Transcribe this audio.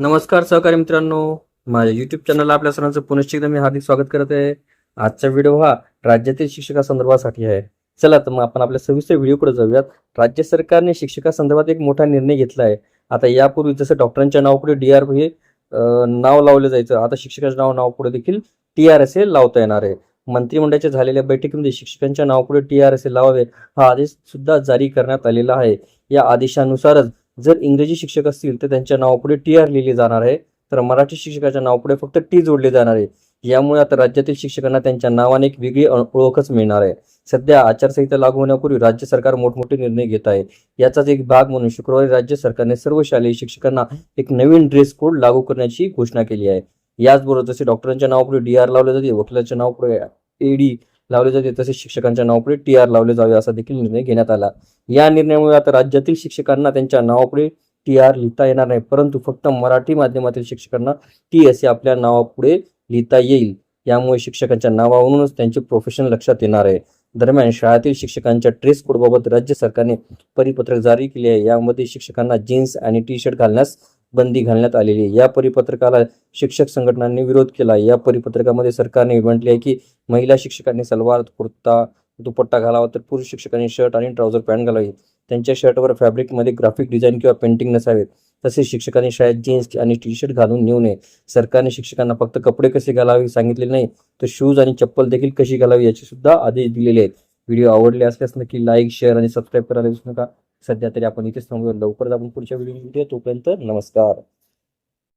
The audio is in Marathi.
नमस्कार सहकारी मित्रांनो माझ्या युट्यूब चॅनलला आपल्या सर्वांचं पुनश्च एकदा मी हार्दिक स्वागत करत आहे. आजचा व्हिडिओ हा राज्यातील शिक्षकासंदर्भासाठी आहे. चला तर मग आपण आपल्या सविस्तर व्हिडिओकडे जाऊयात. राज्य सरकारने शिक्षकासंदर्भात एक मोठा निर्णय घेतला आहे. आता यापूर्वी जसं डॉक्टरांच्या नावापुढे डी आर हे नाव लावलं जायचं आता शिक्षकाच्या नाव नावापुढे देखील टी आर एस ए लावता येणार आहे. मंत्रिमंडळाच्या झालेल्या बैठकीमध्ये शिक्षकांच्या नावापुढे टी आर एस ए लावावे हा आदेश सुद्धा जारी करण्यात आलेला आहे. या आदेशानुसारच जर इंग्रजी शिक्षक असतील तर त्यांच्या नावापुढे टी आर लिहिली जाणार आहे. तर मराठी शिक्षकाच्या नावापुढे फक्त टी जोडले जाणार आहे. यामुळे आता राज्यातील शिक्षकांना त्यांच्या नावाने एक वेगळी ओळखच मिळणार आहे. सध्या आचारसंहिता लागू होण्यापूर्वी राज्य सरकार मोठमोठे निर्णय घेत आहे. याचाच एक भाग म्हणून शुक्रवारी राज्य सरकारने सर्व शालेय शिक्षकांना एक नवीन ड्रेस कोड लागू करण्याची घोषणा केली आहे. याचबरोबर जसे डॉक्टरांच्या नावापुढे डी आर लावले जाते वकिलाच्या नावापुढे एडी लावले जाते. तसेच शिक्षकांच्या नावापुढे टी आर लावले जावे असा देखील निर्णय घेण्यात आला. या निर्णयामुळे आता राज्यातील शिक्षकांना त्यांच्या नावापुढे टी आर लिहिता येणार नाही. परंतु फक्त मराठी माध्यमातील शिक्षकांना टी असे आपल्या नावापुढे लिहिता येईल. यामुळे शिक्षकांच्या नावावरूनच त्यांचे प्रोफेशन लक्षात येणार आहे. दरम्यान शाळेतील शिक्षकांच्या ड्रेस कोडबाबत राज्य सरकारने परिपत्रक जारी केले आहे. यामध्ये शिक्षकांना जीन्स आणि टी शर्ट घालण्यास बंदी घालण्यात आलेली आहे. या परिपत्रकाला शिक्षक संघटनांनी विरोध केला या परिपत्रकामध्ये सरकारने म्हटले आहे की महिला शिक्षकांनी सलवार कुर्ता दुपट्टा घालावा तर पुरुष शिक्षकांनी शर्ट आणि ट्राउझर पॅन्ट घालावी. त्यांच्या शर्टवर फॅब्रिकमध्ये ग्राफिक डिझाईन किंवा पेंटिंग नसावेत तसेच शिक्षकांनी शाळेत जीन्स आणि टी शर्ट घालून नेऊ नये. सरकारने शिक्षकांना फक्त कपडे कसे घालावे सांगितले नाही तर शूज आणि चप्पल देखील कशी घालावी याचे सुद्धा आदेश दिलेले आहेत. व्हिडिओ आवडले असल्यास नक्की लाईक शेअर आणि सबस्क्राईब करायला विसरू नका. सध्या तरी आपण इथेच थांबूया लवकरच आपण पुढच्या व्हिडिओ भेटूया तोपर्यंत नमस्कार.